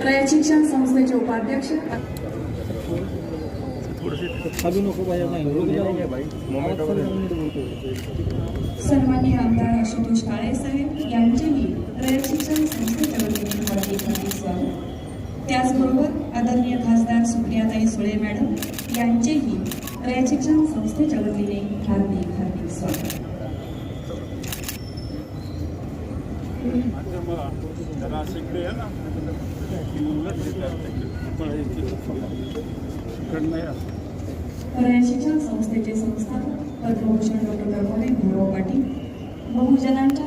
शिक्षण संस्थेचे उपाध्यक्ष. सन्मान्य आमदार आशुतोष काळे साहेब यांचेही रयत शिक्षण संस्थेच्या वतीने हार्दिक हार्दिक स्वागत. त्याचबरोबर आदरणीय खासदार सुप्रियाताई सुळे मॅडम यांचेही रयत शिक्षण संस्थेच्या वतीने हार्दिक स्वागत रयत शिक्षण संस्थेचे संस्थापक पद्मभूषण डॉक्टर कर्मले गौरव पाटील बहुजनांच्या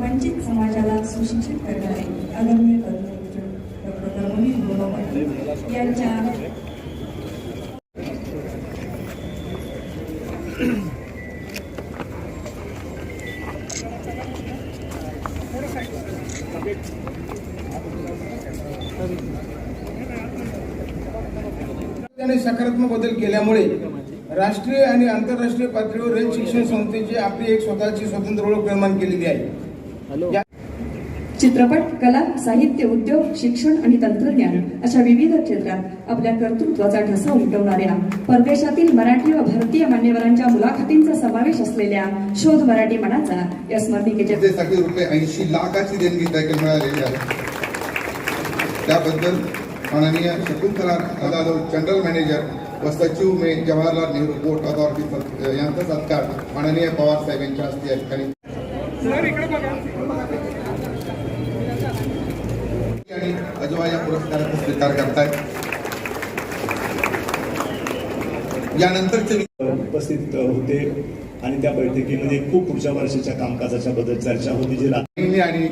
वंचित समाजाला सुशिक्षित करणारे आदरणीय पद्मभूषण डॉक्टर कर्मले गौरव पाटील यांच्या त्याने सकारात्मक बदल केल्यामुळे राष्ट्रीय आणि आंतरराष्ट्रीय पातळीवर रयत शिक्षण संस्थेची आपली एक स्वतःची स्वतंत्र ओळख निर्माण केलेली आहे. चित्रपट कला साहित्य उद्योग शिक्षण आणि तंत्रज्ञान अशा विविध क्षेत्रात आपल्या कर्तृत्वाचा ठसा उमटवणाऱ्या परदेशातील मराठी व भारतीय मान्यवरांच्या मुलाखतींचा समावेश असलेल्या शोध मराठी मनाचा या स्मरणिकेच्या रुपये ऐंशी लाखाची देणगी देखील मिळालेली आहे. त्याबद्दल माननीय शकुंतला जाधव जनरल मॅनेजर व सचिव मे जवाहरलाल नेहरू पोर्ट अथॉरिटी यांचा सत्कार माननीय पवार साहेब यांच्या हस्ते या ठिकाणी अजवा या पुरस्काराचा स्वीकार करतायत यानंतरचे उपस्थित होते आणि त्या बैठकीमध्ये खूप पुढच्या वर्षाच्या कामकाजाच्या बद्दल चर्चा होती जी रा- राहिनी आणि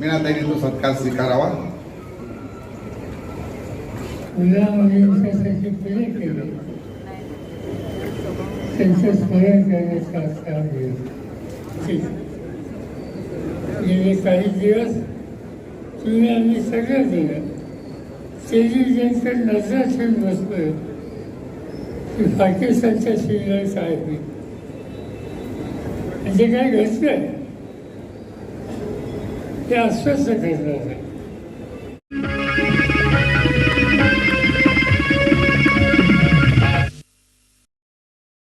मीनाताईने तो सत्कार स्वीकारावा. त्यांचं स्मरण करण्याचा काही दिवस तुम्ही आम्ही सगळं दिलं टेलिव्हिजनचं नजर ठेवून बसलोय की पाकिस्तानच्या शिल्लक काय होईल जे काय घडतंय? ते अस्वस्थ करणार आहे.